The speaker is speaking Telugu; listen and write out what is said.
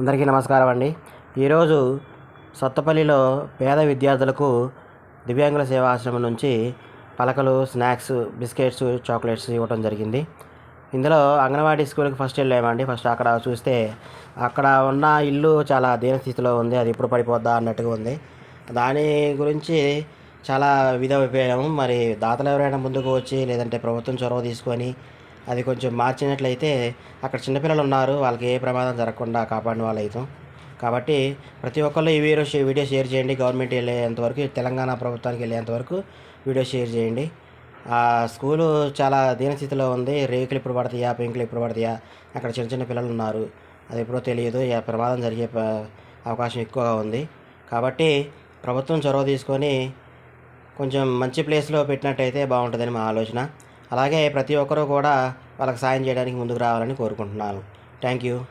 అందరికీ నమస్కారం అండి. ఈరోజు సత్తపల్లిలో పేద విద్యార్థులకు దివ్యాంగుల సేవాశ్రమం నుంచి పలకలు స్నాక్స్ బిస్కెట్స్ చాక్లెట్స్ ఇవ్వడం జరిగింది. ఇందులో అంగన్వాడీ స్కూల్కి ఫస్ట్ వెళ్ళామండి. ఫస్ట్ అక్కడ చూస్తే అక్కడ ఉన్న ఇల్లు చాలా దీనస్థితిలో ఉంది. అది ఎప్పుడు పడిపోద్దా అన్నట్టుగా ఉంది. దాని గురించి చాలా విధమైపోయాము మరి దాతలు ఎవరైనా ముందుకు వచ్చి లేదంటే ప్రభుత్వం చొరవ తీసుకొని అది కొంచెం మార్చినట్లయితే అక్కడ చిన్నపిల్లలు ఉన్నారు వాళ్ళకి ఏ ప్రమాదం జరగకుండా కాపాడిన వాళ్ళు అవుతాం కాబట్టి ప్రతి ఒక్కళ్ళు ఈ వీడియో వీడియో షేర్ చేయండి. గవర్నమెంట్ వెళ్ళేంతవరకు తెలంగాణ ప్రభుత్వానికి వెళ్ళేంతవరకు వీడియో షేర్ చేయండి. ఆ స్కూలు చాలా దీనస్థితిలో ఉంది. రేకులు ఇప్పుడు పడతాయా పెంకులు ఇప్పుడు పడతాయా? అక్కడ చిన్న చిన్న పిల్లలు ఉన్నారు అది ఎప్పుడో తెలియదు. ప్రమాదం జరిగే అవకాశం ఎక్కువగా ఉంది. కాబట్టి ప్రభుత్వం చొరవ తీసుకొని కొంచెం మంచి ప్లేస్లో పెట్టినట్టయితే బాగుంటుందని మా ఆలోచన. అలాగే ప్రతి ఒక్కరూ కూడా వాళ్ళకి సాయం చేయడానికి ముందుకు రావాలని కోరుకుంటున్నాను. Thank you.